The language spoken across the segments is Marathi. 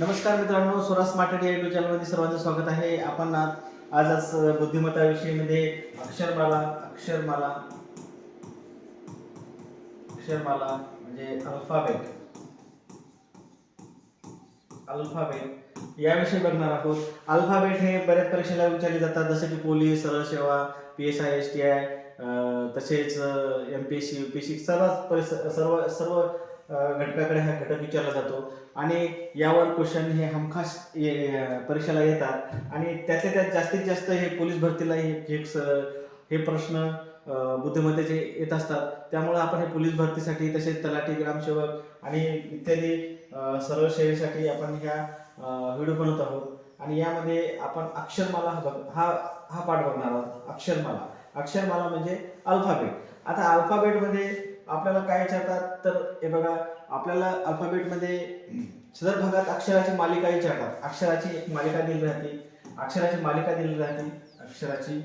नमस्कार मित्रांनो सुरास स्मार्ट इंडिया युट्यूब चॅनलमध्ये सर्वांचं स्वागत आहे. आपण आज आज आज मध्ये अक्षरमाला अक्षरमाला अक्षरमाला म्हणजे अल्फाबेट अल्फाबेट याविषयी बघणार आहोत. अल्फाबेट हे बऱ्याच परीक्षेला विचारले जातात जसे की पोलीस सरळ सेवा P S I S T I तसेच M P S C U P S C सर्व सर्व घटकाकडे हा घटक विचारला जातो. आणि यावर क्वेश्चन हे हमखास ये- परीक्षेला येतात. आणि त्यातल्या त्यात जास्तीत जास्त हे पोलीस भरतीला हे हे हे प्रश्न बुद्धिमत्तेचे येत असतात. त्यामुळे आपण हे पोलीस भरतीसाठी तसेच तलाठी ग्रामसेवक आणि इत्यादी सर्व सेवेसाठी आपण ह्या व्हिडिओ बनवत आहोत. आणि यामध्ये आपण अक्षरमाला हा बघ- हा हा पाठ बघणार आहोत. अक्षरमाला. अक्षरमाला म्हणजे अल्फाबेट. आता अल्फाबेटमध्ये आपल्याला काय विचारतात? तर हे बघा आपल्याला अल्फाबेटमध्ये सदर भागात अक्षराची मालिका विचारतात. अक्षराची एक मालिका दिली राहते. अक्षराची मालिका दिली राहते. अक्षराची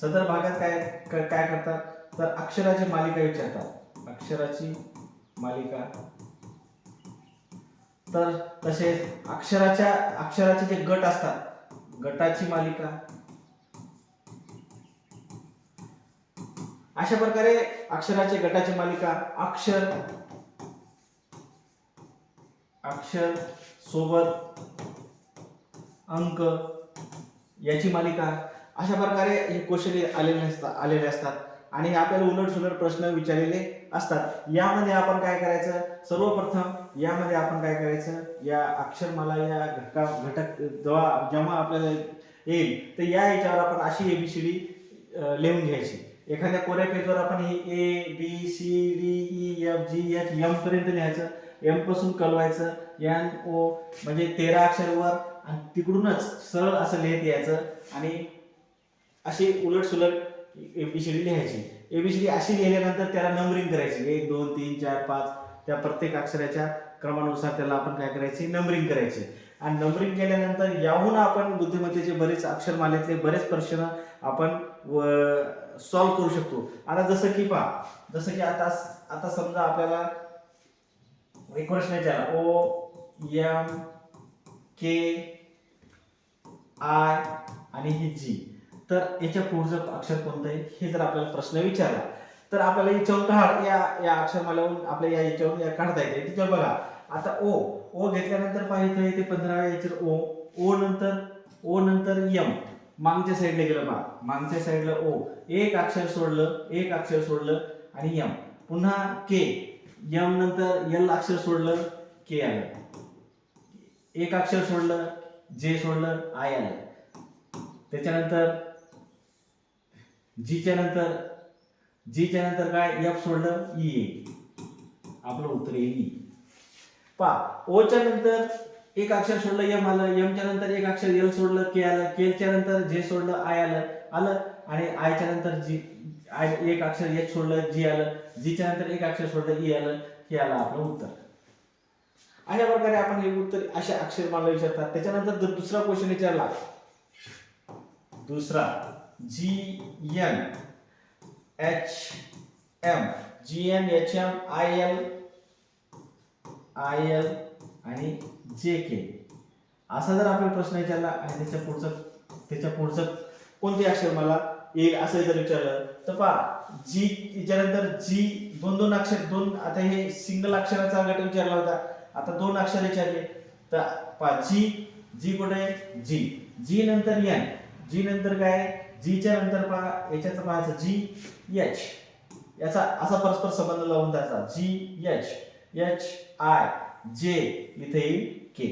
सदर भागात काय काय करतात? तर अक्षराची मालिका विचारतात. अक्षराची मालिका. तर तसेच अक्षराच्या अक्षराचे जे गट असतात गटाची मालिका अशा प्रकारे अक्षराचे गटाची मालिका अक्षर अक्षर सोबत अंक याची मालिका अशा प्रकारे हे क्वेश्चन आलेले असतात आलेले असतात. आणि आपल्याला उलट सुलट प्रश्न विचारलेले असतात. यामध्ये आपण काय करायचं? सर्वप्रथम यामध्ये आपण काय करायचं? या अक्षरमाला या घटका घटक जेव्हा जेव्हा आपल्याला येईल तर या याच्यावर आपण अशी एबीसीडी लिहून घ्यायची. एखाद्या कोऱ्या पेजवर आपण हे A B C D E F G H M पर्यंत लिहायचं. एमपासून कलवायचं एन ओ म्हणजे तेरा अक्षरवर आणि तिकडूनच सरळ असं लिहित यायचं. आणि अशी उलट सुलट एबीसीडी लिहायची. एबीसीडी अशी लिहिल्यानंतर त्याला नंबरिंग करायची. एक दोन तीन चार पाच. त्या प्रत्येक अक्षराच्या क्रमानुसार त्याला आपण काय करायची? नंबरिंग करायची. आणि नंबरिंग केल्यानंतर याहून आपण बुद्धिमत्तेचे बरेच अक्षरमालेतले बरेच प्रश्न आपण सॉल्व्ह करू शकतो. आता जसं की पहा जसं की आता आता समजा आपल्याला एक प्रश्न विचारला ओ एम के आय आणि ही जी. तर याच्या पुढचं अक्षर कोणतं आहे? हे जर आपल्याला प्रश्न विचारला तर आपल्याला याच्यावरून काढ या या अक्षरमाल्यावरून आपल्या या याच्यावरून या काढता येते. तिच्यावर बघा. आता ओ ओ घेतल्यानंतर पाहिजे ते पंधरा याच्यावर ओ. ओ नंतर ओ नंतर यम. मागच्या साईडला गेलं बा मागच्या साईडला ओ. एक अक्षर सोडलं एक अक्षर सोडलं आणि यम. पुन्हा के यम नंतर यल अक्षर सोडलं के आलं. एक अक्षर सोडलं जे सोडलं आय आलं. त्याच्यानंतर जीच्या नंतर जीच्या नंतर काय? एफ सोडलं ई आपलं उत्तर येईल पहा पा ओच्या नंतर एक अक्षर सोडलं यम आलं यमच्या नंतर एक अक्षर एल सोडलं के आलं केलच्या नंतर जे सोडलं आय आलं आलं आणि आयच्या नंतर जी आय एक अक्षर एच सोडलं जी आलं जीच्या नंतर एक अक्षर सोडलं ई आलं हे आलं आपलं उत्तर. अशा प्रकारे आपण हे उत्तर अशा अक्षर मला विचारतात. त्याच्यानंतर जर दुसरा क्वेश्चन विचारला. दुसरा G N H M G N H M I L I L आणि जे के. असा जर आपल्याला प्रश्न विचारला आणि त्याच्या पुढचं त्याच्या पुढचं कोणते अक्षर मला येईल असं जर विचारलं तर पहा जी याच्यानंतर जी दोन दोन अक्षर दोन आता हे सिंगल अक्षराचा गट विचारला होता आता दोन अक्षर विचारले. तर पहा जी जी कुठे जी. जी नंतर एन जी नंतर काय जीच्या नंतर पहा याच्याचं पाहायचं जी एच याचा असा परस्पर संबंध लावून द्यायचा. जी एच एच आय जे इथे येईल के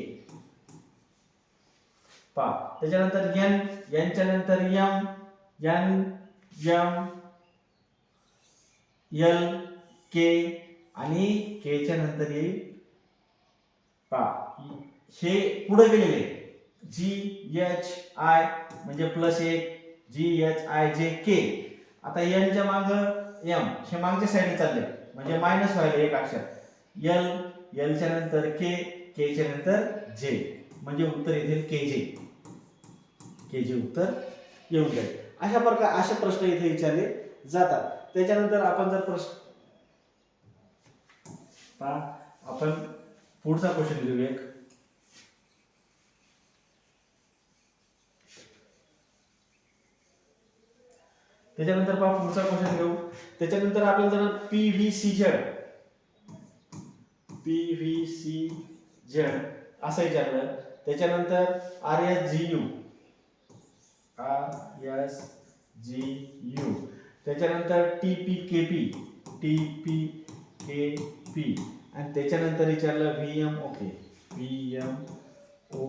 पा त्याच्यानंतर एन यांच्या नंतर M N M L K आणि केच्या नंतर येईल पा हे पुढे गेलेले जी एच आय म्हणजे प्लस एक G H I J K आता एनच्या माग एम हे मागच्या साईडने चालले म्हणजे मायनस व्हायला एक अक्षर. एल एलच्या नंतर के केच्या नंतर जे म्हणजे उत्तर येथे के जे के जे उत्तर येऊन जाईल. अशा प्रकार असे प्रश्न इथे विचारले जातात. त्याच्यानंतर आपण जर प्रश्न पहा, आपण पुढचा क्वेश्चन घेऊ एक. त्याच्यानंतर पहा पुढचा क्वेश्चन घेऊ. त्याच्यानंतर आपल्याला जर P V C Z P V C Z असं विचारलं. त्याच्यानंतर R S G U R S G U त्याच्यानंतर T P K P T P K P आणि त्याच्यानंतर विचारलं V M OK V M O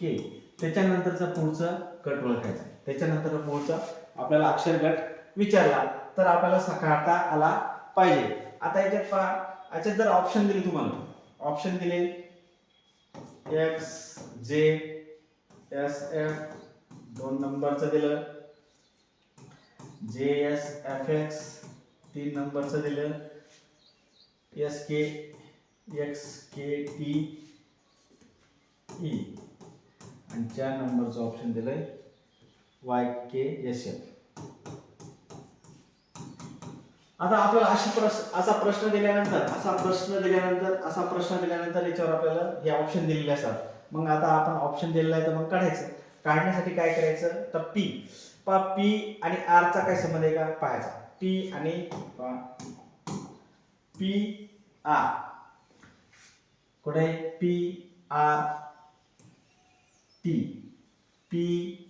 K त्याच्यानंतरचं पुढचं गट ओळखायचं. त्याच्यानंतर पुढचा आपल्याला अक्षर गट विचारला. तर आपल्याला सकाळता आला पाहिजे. आता याच्यात पहा. अच्छा जर ऑप्शन दिले तुम्हाला. ऑप्शन दिले एक्स जे एस एफ दोन नंबरचं दिलं. जे एस एफ एक्स तीन नंबरचं दिलं. S K X K T E आणि चार नंबरचं ऑप्शन दिलं वाय के एस एफ आता आपल्याला अशी प्रश्न असा प्रश्न दिल्यानंतर असा प्रश्न दिल्यानंतर असा प्रश्न दिल्यानंतर याच्यावर आपल्याला हे ऑप्शन दिलेले असतात. मग आता आपण ऑप्शन दिलेला आहे तर मग काढायचं. काढण्यासाठी काय करायचं? तर पी पा पी आणि आरचा काय संबंध आहे का? पाहायचा. पी आणि पी आर कुठे पी आर टी पी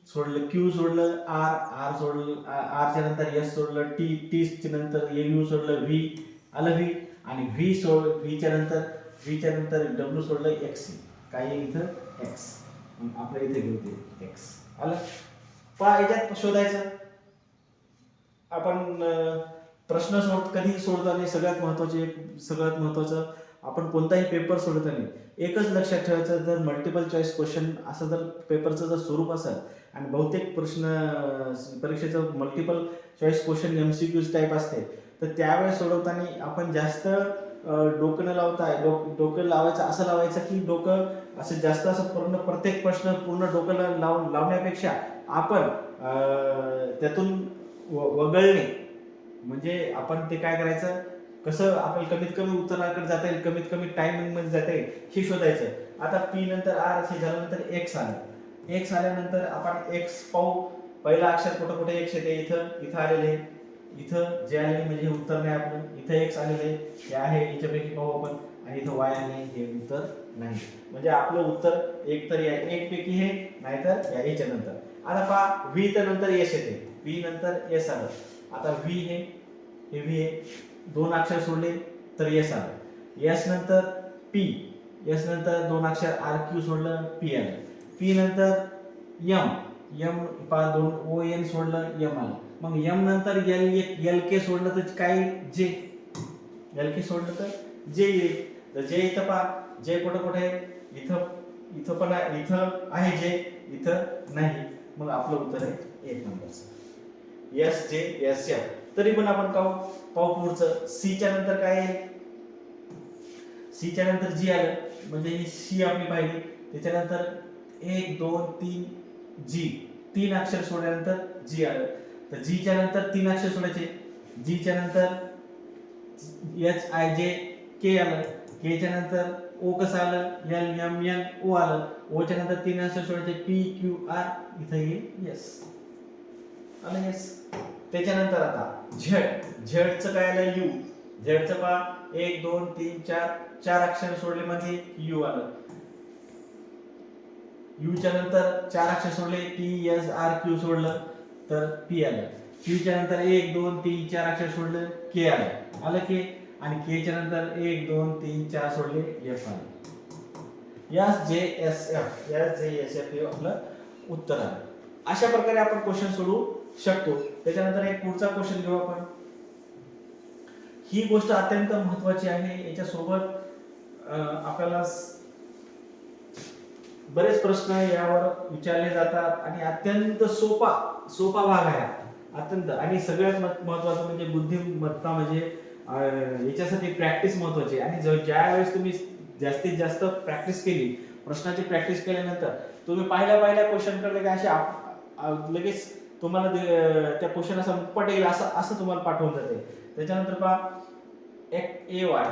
सोडलं क्यू सोडलं आर आर सोडलं आरच्या नंतर एस सोडलं टी टीच्या नंतर ए यू सोडलं व्ही आलं व्ही आणि व्ही सोड व्हीच्या नंतर व्हीच्या नंतर डब्ल्यू सोडलं एक्स काय इथं? एक्स आपल्या इथे घेऊ ते एक्स आलं? पहा याच्यात शोधायचं. आपण प्रश्न सोड कधी सोडताना सगळ्यात महत्त्वाचे सगळ्यात महत्वाचं आपण कोणताही पेपर सोडताना एकच लक्षात ठेवायचं जर मल्टिपल चॉईस क्वेश्चन असं जर पेपरचं जर स्वरूप असेल आणि बहुतेक प्रश्न परीक्षेचं multiple choice question M C Qs type असते तर त्यावेळेस सोडवताना आपण जास्त डोकं न लावता डोक डोकं लावायचं असं लावायचं की डोकं असं जास्त असं पूर्ण प्रत्येक प्रश्न पूर्ण डोकं लावून लावण्यापेक्षा आपण त्यातून व- वगळणे. म्हणजे आपण ते काय करायचं? कसं आपल्याला कमीत कमी उत्तराकडे जाता येईल कमीत कमी टायमिंगमध्ये जाता येईल हे शोधायचं आता पी नंतर आर हे झाल्यानंतर एक्स आलं. एक्स आल्यानंतर आपण एक्स पाहू. पहिला अक्षर कुठं कुठे एक्स येते? इथं इथं आलेले इथं जे आलेले म्हणजे हे उत्तर नाही आपलं. इथं एक्स आलेले आहे. हे आहे याच्यापैकी पाहू आपण. आणि इथं वाय आले हे उत्तर नाही. म्हणजे आपलं उत्तर एक तर या एक पैकी हे नाहीतर या याच्या नंतर. आता पहा व्ही तर नंतर एस येते. व्ही नंतर एस आलं. आता व्ही हे हे व्ही आहे. दोन अक्षर सोडले तर एस आलं. एस नंतर पी एस नंतर दोन अक्षर आर क्यू सोडलं पी आलं. पी नंतर यम यम पा दोन ओ एन सोडलं यम आलं. मग यम नंतर एल एल के सोडलं तर काय? जे एल के सोडलं तर जे येईल तर जे इथं पा जे कुठं कुठे आहे? इथं इथं पण आहे. इथं आहे जे इथं नाही. मग आपलं उत्तर आहे एक नंबरचं. एस जे एस एफ तरी पण आपण पाहू. पाहू पुढचं. सीच्या नंतर काय आहे? सीच्या नंतर जी आलं. म्हणजे ही सी आपली पाहिली. त्याच्यानंतर एक दोन तीन जी तीन अक्षर सोडल्यानंतर जी आलं. तर जीच्या नंतर तीन अक्षर सोडायचे. जीच्या नंतर एच आय जे के आलं. केच्या नंतर ओ कसं आलं? एल एम एन ओ आलं. ओच्या नंतर तीन अक्षर सोडायचे. पी क्यू आर इथं येईल येस आलं येस त्याच्यानंतर आता झेड झेडचं काय आलं? यू. झेडचं पहा. एक दोन तीन चार चार अक्षर सोडले म्हणजे यू आलं. यूच्या नंतर चार अक्षर सोडले. पी एस आर क्यू सोडलं. तर पी आलं. क्यूच्या नंतर एक दोन तीन चार अक्षर सोडलं. के आलं. आलं के. आणि केच्या नंतर एक दोन तीन चार सोडले. एफ आलं. या J S F S J S F हे आपलं उत्तर आलं. अशा प्रकारे आपण क्वेश्चन सोडू. शकतो. त्याच्यानंतर एक पुढचा क्वेश्चन घेऊ आपण. ही गोष्ट अत्यंत महत्वाची आहे. याच्यासोबत आपल्याला बरेच प्रश्न यावर विचारले जातात आणि अत्यंत सोपा सोपा भाग आहे. अत्यंत. आणि सगळ्यात महत्वाचं म्हणजे बुद्धिमत्ता म्हणजे याच्यासाठी प्रॅक्टिस महत्वाची आहे. आणि ज- ज्या वेळेस तुम्ही जास्तीत जास्त प्रॅक्टिस केली प्रश्नाची प्रॅक्टिस केल्यानंतर तुम्ही पाहिल्या पाहिल्या क्वेश्चनकडे काय असे लगेच तुम्हाला त्या क्वेश्चन असा मुखपट येईल असं असं तुम्हाला पाठवून जाते. त्याच्यानंतर पहा एक ए वाय.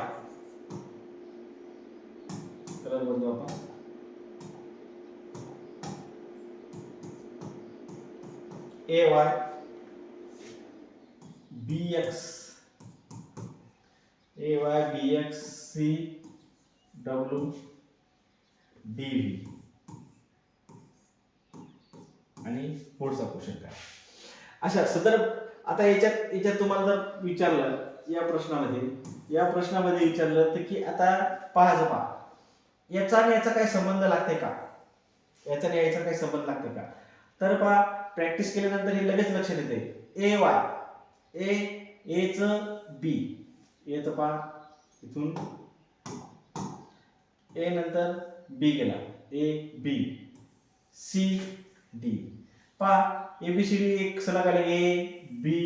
कलर बदलू आपण. A Y. B X. A Y B X C W D V. आणि पुढचा क्वेश्चन काय? अशा सदर आता याच्यात याच्यात तुम्हाला जर विचारलं या प्रश्नामध्ये या प्रश्नामध्ये विचारलं तर की आता पहाच पहा याचा आणि याचा काही संबंध लागते का? याचा आणि याचा काही संबंध लागते का? तर पहा प्रॅक्टिस केल्यानंतर हे लगेच लक्षात येते A Y A H B H पहा इथून ए नंतर बी गेला. ए बी सी डी पहा एबीसीडी एक सलग आले. A B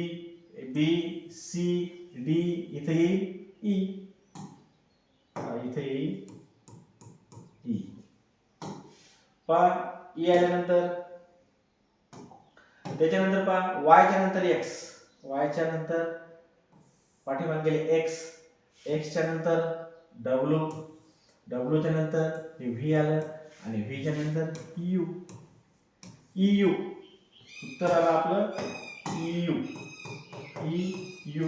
B C D इथे येईल ई इथे येईल ई पहा ई e. e आल्यानंतर त्याच्यानंतर पहा वायच्या नंतर एक्स वायच्या नंतर पाठीमागे गेले एक्स एक्सच्या नंतर डब्ल्यू डब्ल्यूच्या नंतर हे व्ही आलं आणि व्हीच्या नंतर यू यू उत्तर आलं आपलं यू ई यू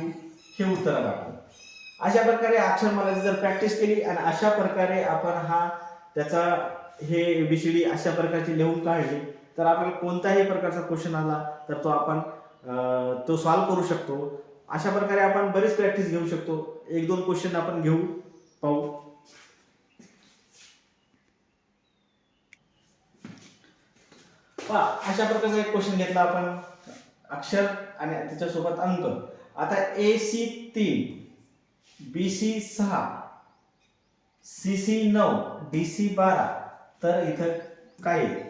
हे उत्तर आलं आपलं. अशा प्रकारे अक्षरमालाची जर प्रॅक्टिस केली आणि अशा प्रकारे आपण हा त्याचा हे एबीसीडी अशा प्रकारची लिहून काढली तर आपल्याला कोणताही प्रकारचा क्वेश्चन आला तर तो आपण तो सॉल्व करू शकतो. अशा प्रकारे आपण बरीच प्रॅक्टिस घेऊ शकतो. एक दोन क्वेश्चन आपण घेऊ पाहू. हा अशा प्रकारचा एक क्वेश्चन घेतला आपण. अक्षर आणि त्याच्यासोबत अंक. आता ए सी तीन. बी सी सहा. सी सी नऊ. डी सी बारा. तर इथं काय आहे?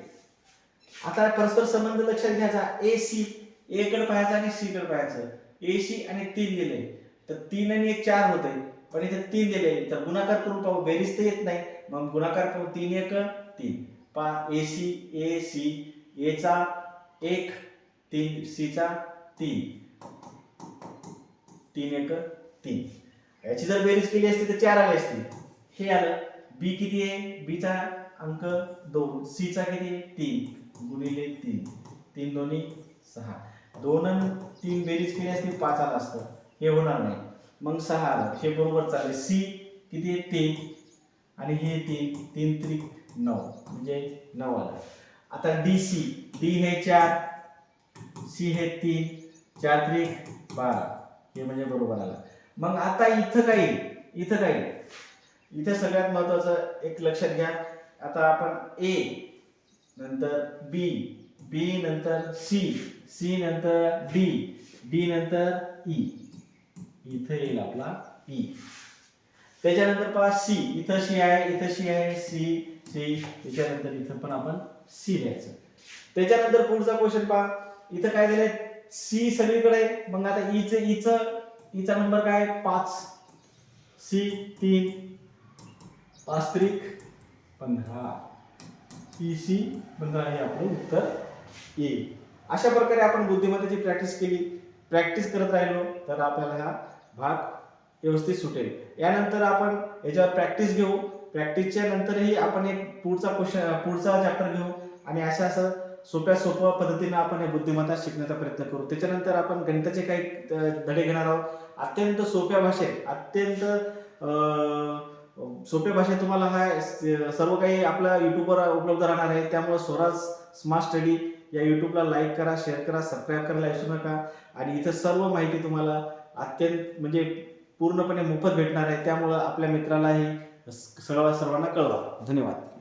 आता परस्पर संबंध लक्षात घ्यायचा. ए सी ए कडे पाहायचं आणि सी कडे पाहायचं. ए सी आणि तीन दिले. तर तीन आणि एक चार होते. पण इथे तीन दिले. तर गुणाकार करून पाहू. बेरीज तर येत नाही. मग गुणाकार पाहू तीन एक तीन. पा ए सी ए सी एचा एक तीन सीचा तीन. तीन एक तीन. याची जर बेरीज केली असती तर चार आले असते. हे आलं. बी किती आहे? बीचा अंक दोन. सीचा किती? आहे तीन. गुणिले तीन. तीन दोन्ही सहा. दोन आणि तीन बेरीज केली असती पाच आलं असतं. हे होणार नाही. मग सहा आलं. हे बरोबर चालेल. सी किती आहे? तीन. आणि हे तीन. तीन त्रिक नऊ. म्हणजे नऊ आलं. आता डी सी डी हे चार सी हे तीन चार त्रिक बारा. हे म्हणजे बरोबर आलं. मग आता इथं काय येईल? इथं काय येईल? इथं सगळ्यात महत्वाचं एक लक्षात घ्या. आता आपण ए नंतर बी बी नंतर सी सी नंतर डी डी नंतर ई इथं येईल आपला ई त्याच्यानंतर पहा सी इथं सी आहे इथं सी आहे सी सी त्याच्यानंतर इथं पण आपण सी लिहायचं. त्याच्यानंतर पुढचा क्वेश्चन पहा. इथं काय दिलंय सी सगळीकडे मग आता ईच ईच ईचा नंबर काय पाच. सी तीन. पाच त्रिक पंधरा. E, ई सी पंधरा हे आपलं उत्तर येईल अशा प्रकारे आपण बुद्धिमत्तेची प्रॅक्टिस केली. प्रॅक्टिस करत राहिलो तर आपल्याला हा भाग व्यवस्थित सुटेल. यानंतर आपण याच्यावर प्रॅक्टिस घेऊ. प्रॅक्टिसच्या नंतरही आपण एक पुढचा क्वेश्चन पुढचा चॅप्टर घेऊ आणि अशा असं सोप्या सोप्या पद्धतीने आपण हे बुद्धिमत्ता शिकण्याचा प्रयत्न करू. त्याच्यानंतर आपण गणिताचे काही धडे घेणार आहोत. अत्यंत सोप्या भाषेत अत्यंत सोप्या भाषेत तुम्हाला हा सर्व काही आपल्या युट्यूबवर उपलब्ध राहणार आहे. त्यामुळे स्वराज स्मार्ट स्टडी या युट्यूबला लाईक करा शेअर करा सबस्क्राईब करायला विसरू नका. आणि इथं सर्व माहिती तुम्हाला अत्यंत म्हणजे पूर्णपणे मोफत भेटणार आहे. त्यामुळं आपल्या मित्रालाही सगळं सर्वांना कळवा. धन्यवाद.